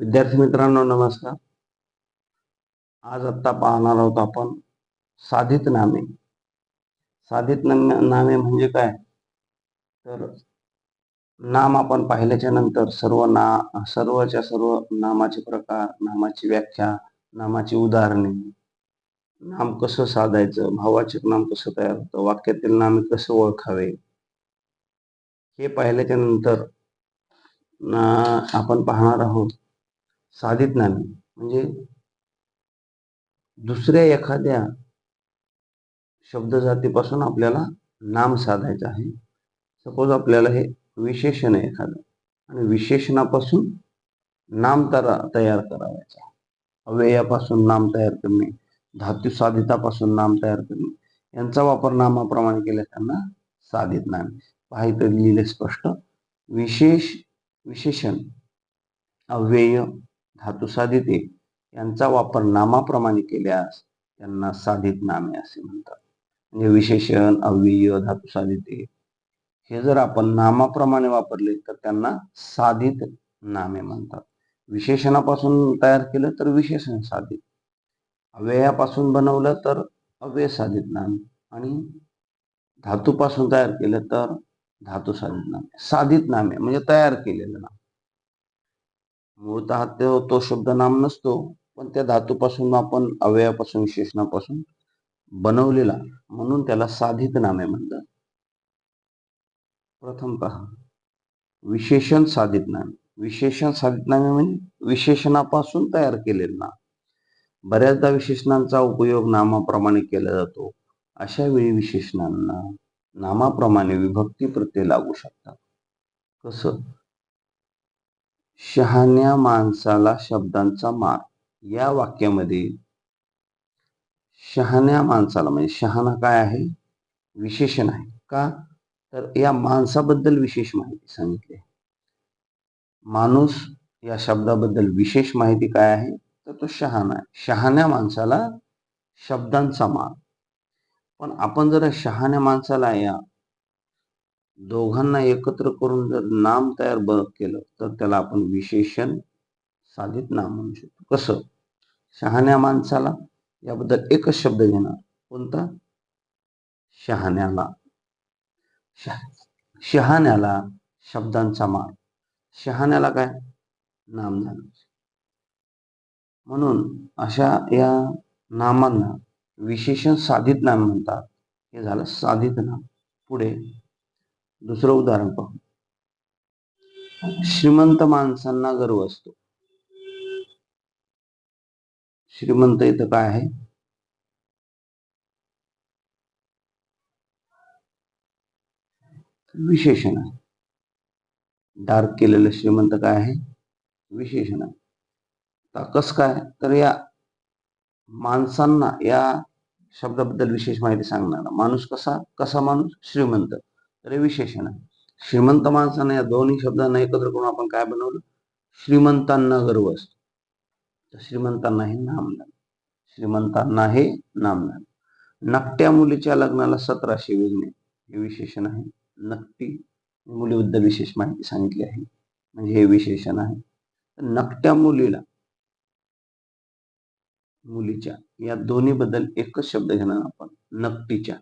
विद्यार्थी मित्रांनो नमस्कार. आज आत्ता पाहणार आहोत आपण साधित नामे. साधित नामे नामे म्हणजे काय? तर नाम आपण पाहिल्याच्या नंतर सर्व ना सर्वच्या सर्व नामाचे प्रकार नामाची व्याख्या नामाची उदाहरणे नाम कसं साधायचं भावाचक नाम कसं तयार होतं वाक्यातील नामे कसं ओळखावे हे पाहिल्याच्या नंतर ना- आपण पाहणार आहोत साधित नाही. म्हणजे दुसऱ्या एखाद्या शब्दजातीपासून आपल्याला नाम साधायचं आहे. सपोज आपल्याला हे विशेषण आहे एखादं. आणि विशेषणापासून नाम तरा तयार करावायचं अव्ययापासून नाम तयार करणे धातू साधितापासून नाम तयार करणे यांचा वापर नामाप्रमाणे केल्यास त्यांना साधित नाम पाहिजे लिहिले स्पष्ट. विशेष विशेषण अव्यय धातुसाधिते यांचा वापर नामाप्रमाणे केल्यास त्यांना साधित नामे असे म्हणतात. म्हणजे विशेषण अव्यय धातुसाधिते हे जर आपण नामाप्रमाणे वापरले तर त्यांना साधित नामे म्हणतात. विशेषणापासून तयार केलं तर विशेषण साधित. अव्ययापासून बनवलं तर अव्यय साधित नाम. आणि धातूपासून तयार केलं तर धातू साधित नामे. साधित नामे म्हणजे तयार केलेलं नाम. मूळतः तो तो शब्द नाम नसतो पण त्या धातूपासून आपण अवयवापासून विशेषणापासून बनवलेला म्हणून त्याला साधित नामे म्हणतात. प्रथमत विशेषण साधित नामे. विशेषण साधित नामे म्हणजे विशेषणापासून तयार केलेलं नाम. बऱ्याचदा विशेषणांचा उपयोग नामाप्रमाणे केला जातो. अशा वेळी विशेषणांना नामाप्रमाणे विभक्ती प्रत्यय लागू शकतात. कसं? शहाण्या माणसाला शब्दांचा मार या वाक्यामध्ये शहाण्या माणसाला म्हणजे शहाणा काय आहे? विशेषण आहे. का? तर या माणसाबद्दल विशेष माहिती सांगितली आहे. माणूस या शब्दाबद्दल विशेष माहिती काय आहे? तर तो शहाणा आहे. शहाण्या माणसाला शब्दांचा मार पण आपण जर शहाण्या माणसाला या दोघांना एकत्र करून जर नाम तयार ब केलं तर त्याला आपण विशेषण साधित नाम म्हणू शकतो. कसं? शहाण्या माणसाला याबद्दल एकच शब्द घेणार. कोणता? शहाण्याला. शहाण्याला शब्दांचा मार शहाण्याला काय? नाम झालं म्हणून अशा या नामांना विशेषण साधित नाम म्हणतात. हे झालं साधित नाम. पुढे दुसरं उदाहरण पाहू. श्रीमंत माणसांना गर्व असतो. श्रीमंत इथं काय आहे? विशेषण आहे. डार्क केलेलं श्रीमंत काय आहे? विशेषण आहे. कस काय? तर या माणसांना या शब्दाबद्दल विशेष माहिती सांगणार. माणूस कसा? कसा माणूस? श्रीमंत. तर हे विशेषण आहे श्रीमंत माणसाने या दोन्ही शब्दांना एकत्र करून आपण काय बनवलं? श्रीमंतांना गर्व असतो. तर श्रीमंतांना हे नाम श्रीमंतांना हे नाम नकट्या मुलीच्या लग्नाला सतराशे वेगणे. हे विशेषण आहे नकटी मुलीबद्दल विशेष माहिती सांगितली आहे. म्हणजे हे विशेषण आहे नकट्या मुलीला मुलीच्या या दोन्ही बद्दल एकच शब्द घेणार आपण. नकटीच्या.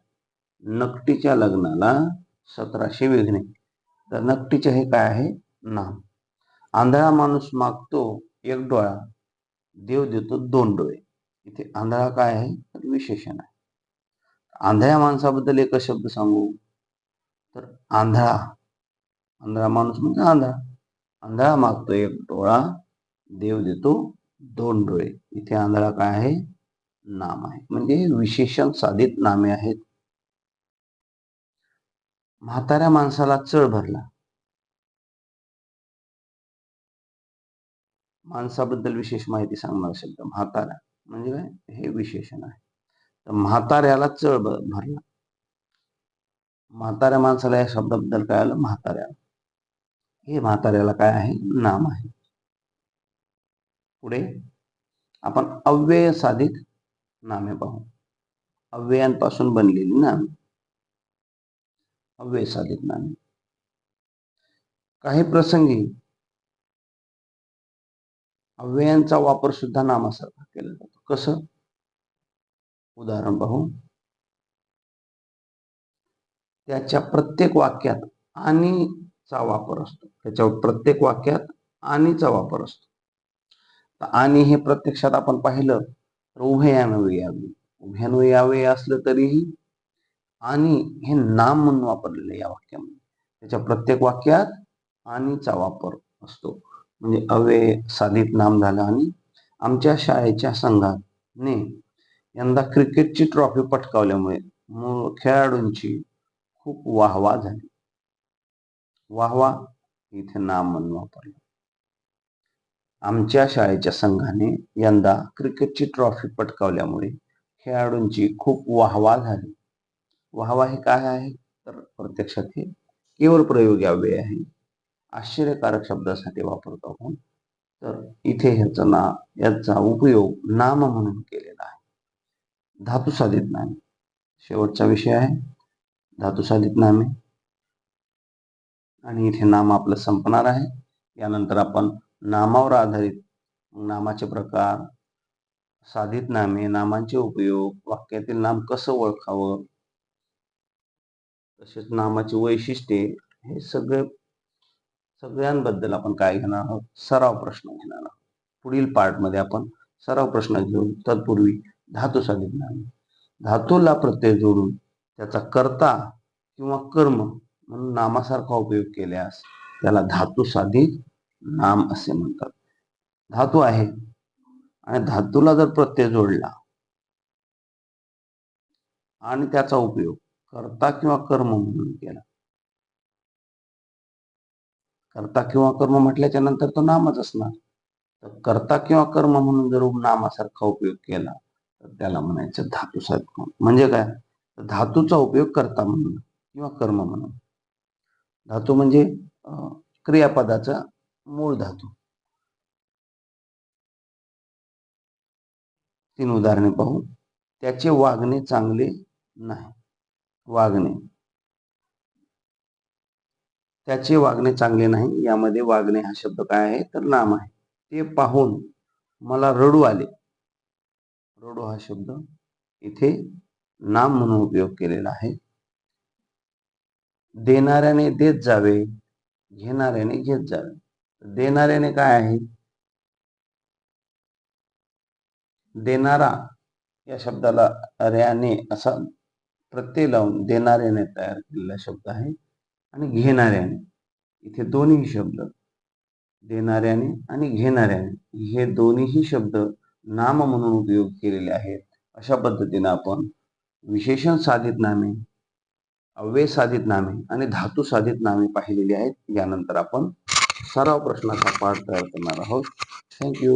नकटीच्या लग्नाला सतराशे वेगणे. तर नकटीचे हे काय आहे? नाम. आंधळा माणूस मागतो एक डोळा देव देतो दोन डोळे. इथे आंधळा काय आहे? तर विशेषण आहे. आंधळ्या माणसाबद्दल एकच शब्द सांगू. तर आंधळा. आंधळा माणूस म्हणजे आंधळा. आंधळा मागतो एक डोळा देव देतो दोन डोळे. इथे आंधळा काय आहे? नाम आहे. म्हणजे विशेषण साधित नामे आहेत. म्हाताऱ्या माणसाला चळ भरला. माणसाबद्दल विशेष माहिती सांगणार शब्द म्हातारा म्हणजे काय? हे विशेषण आहे. तर म्हाताऱ्याला चळ भरला. म्हाताऱ्या माणसाला या शब्दाबद्दल काय आलं? म्हाताऱ्या. हे म्हाताऱ्याला काय आहे? नाम आहे. पुढे आपण अव्यय साधित नामे पाहू. अव्ययांपासून बनलेली नामे. अव्यय साधित नाही. काही प्रसंगी अव्ययांचा वापर सुद्धा नामासारखा केला जातो. कसं? उदाहरण पाहू त्याच्या प्रत्येक वाक्यात आणिचा वापर असतो. त्याच्या प्रत्येक वाक्यात आणिचा वापर असतो. तर आणि हे प्रत्यक्षात आपण पाहिलं तर उभयान्वयी यावे उभयान्वयी यावे असलं तरीही आणि हे नाम म्हणून वापरलेलं आहे या वाक्यामध्ये. त्याच्या प्रत्येक वाक्यात आणिचा वापर असतो. म्हणजे अवे साधित नाम झालं आणि आमच्या शाळेच्या संघाने यंदा क्रिकेटची ट्रॉफी पटकावल्यामुळे मूळ खेळाडूंची खूप वाहवा झाली. वाहवा इथे नाम म्हणून वापरलं. आमच्या शाळेच्या संघाने यंदा क्रिकेटची ट्रॉफी पटकावल्यामुळे खेळाडूंची खूप वाहवा झाली. व्हावा हे काय आहे? तर प्रत्यक्षात हे केवळ प्रयोग यावे आहे. आश्चर्यकारक शब्दासाठी वापरतो आपण. तर इथे ह्याचा ना याचा उपयोग नाम म्हणून केलेला आहे. धातू साधित नामे. शेवटचा विषय आहे. धातू साधित नामे. आणि इथे नाम आपलं संपणार आहे. यानंतर आपण नामावर आधारित नामाचे प्रकार साधित नामे नामांचे उपयोग वाक्यातील नाम कसं ओळखावं तसेच नामाची वैशिष्ट्ये हे सगळे सगळ्यांबद्दल आपण काय घेणार आहोत? सराव प्रश्न घेणार आहोत. पुढील पार्टमध्ये आपण सराव प्रश्न घेऊन तत्पूर्वी धातू साधित धातूला प्रत्यय जोडून त्याचा कर्ता किंवा कर्म म्हणून नामासारखा उपयोग केल्यास त्याला धातू साधित नाम असे म्हणतात. धातू आहे. आणि धातूला जर प्रत्यय जोडला आणि त्याचा उपयोग कर्ता किंवा कर्म म्हणून केला. कर्ता किंवा कर्म म्हटल्याच्या नंतर तो नामच असणार. तर कर्ता किंवा कर्म म्हणून जर नामासारखा उपयोग केला तर त्याला म्हणायचं धातू साधक म्हणजे काय? धातूचा उपयोग करता म्हणून किंवा कर्म म्हणून. धातू म्हणजे क्रियापदाचा मूळ धातू. तीन उदाहरणे पाहू. त्याचे वागणे चांगले नाही. वागणे. त्याचे वागणे चांगले नाही यामध्ये वागणे हा शब्द काय आहे? तर नाम आहे. ते पाहून मला रडू आले. रडू हा शब्द इथे नाम म्हणून उपयोग केलेला आहे. देणाऱ्याने देत जावे घेणाऱ्याने घेत जावे. देणाऱ्याने काय आहे? देणारा या शब्दाला ऱ्याने असा प्रत्यय लावून देणाऱ्याने तयार केलेला शब्द आहे आणि घेणाऱ्याने. इथे दोन्ही शब्द देणाऱ्याने आणि घेणाऱ्याने हे दोन्हीही शब्द नाम म्हणून उपयोग केलेले आहेत. अशा पद्धतीने आपण विशेषण साधित नामे अव्यय साधित नामे आणि धातू साधित नामे पाहिलेली आहेत. यानंतर आपण सराव प्रश्नाचा पाठ तयार करणार आहोत. थँक्यू